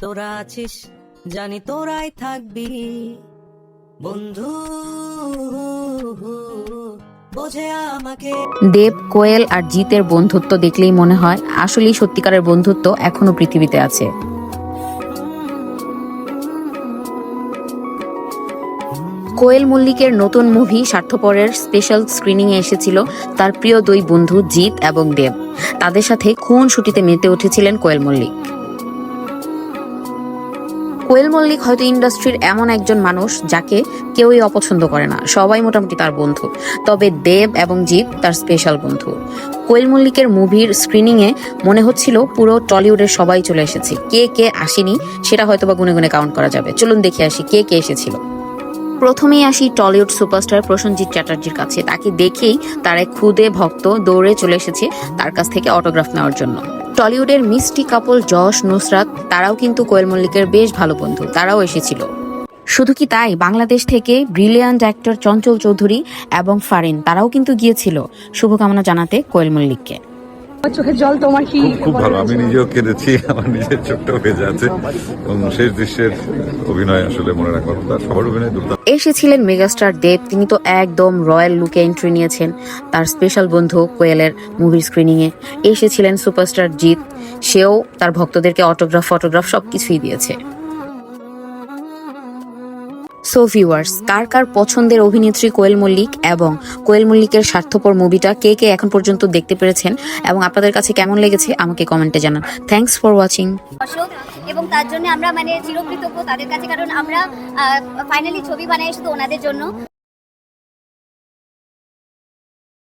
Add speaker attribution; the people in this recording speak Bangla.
Speaker 1: তোরা আছিস, জানি তোরাই থাকবি। বন্ধু
Speaker 2: দেব, কোয়েল আর জিতের বন্ধুত্ব দেখলেই মনে হয় আসলেই সত্যিকারের বন্ধুত্ব এখনও পৃথিবীতে আছে। কোয়েল মল্লিকের নতুন মুভি স্বার্থপরের স্পেশাল স্ক্রিনিং এ এসেছিল তার প্রিয় দুই বন্ধু জিৎ এবং দেব। তাদের সাথে খুন ছুটিতে মেতে উঠেছিলেন কোয়েল মল্লিক। কোয়েল মল্লিক হয়তো ইন্ডাস্ট্রির এমন একজন মানুষ যাকে কেউই অপছন্দ করে না। সবাই মোটামুটি তার বন্ধু। তবে দেব এবং জিৎ তার স্পেশাল বন্ধু। কোয়েল মল্লিকের মুভির স্ক্রিনিং এ মনে হচ্ছিল পুরো টলিউডের সবাই চলে এসেছে। কে কে আসেনি সেটা হয়তো বা গুনে গুনে কাউন্ট করা যাবে। চলুন দেখে আসি কে কে এসেছিল। প্রথমেই আসি টলিউড সুপারস্টার প্রসেনজিৎ চ্যাটার্জির কাছে। তাকে দেখেই তার খুদে ভক্ত দৌড়ে চলে এসেছে তার কাছ থেকে অটোগ্রাফ নেওয়ার জন্য। টলিউডের মিষ্টি কাপল যশ নুসরাত, তারাও কিন্তু কোয়েল মল্লিকের বেশ ভালো বন্ধু, তারাও এসেছিল। শুধু কি তাই? বাংলাদেশ থেকে ব্রিলিয়ান্ট অ্যাক্টর চঞ্চল চৌধুরী এবং ফারিন, তারাও কিন্তু গিয়েছিল। শুভকামনা জানাতে কোয়েল মল্লিককে।
Speaker 3: আমার চোখের জল তোমার কি
Speaker 4: খুব ভালো। আমি নিজেও কেঁদেছি আমার নিজের চোখটাও ভেজে আছে। এবং শেষ দৃশ্যের অভিনয় আসলে মনে রাখার আর সবার অভিনয় দুর্দান্ত।
Speaker 2: এসেছিলেন মেগাস্টার দেব তিনি তো একদম রয়্যাল লুকে এন্ট্রি নিয়েছেন তার স্পেশাল বন্ধু কোয়েলের মুভির স্ক্রিনিং এ এসেছিলেন সুপারস্টার জিৎ সেও তার ভক্তদেরকে অটোগ্রাফ ফটোগ্রাফ সবকিছুই দিয়েছে। সো ভিউয়ার্স, কার কার পছন্দের অভিনেত্রী কোয়েল মল্লিক এবং কোয়েল মল্লিকের স্বার্থপর মুভিটা কে কে এখন পর্যন্ত দেখতে পেরেছেন এবং আপনাদের কাছে কেমন লেগেছে আমাকে কমেন্টে জানান। থ্যাংকস ফর ওয়াচিং
Speaker 5: এবং তার জন্য আমরা মানে চিরকৃতজ্ঞ তাদের কাছে, কারণ আমরা ফাইনালি ছবি বানাই শুধু ওনাদের জন্য।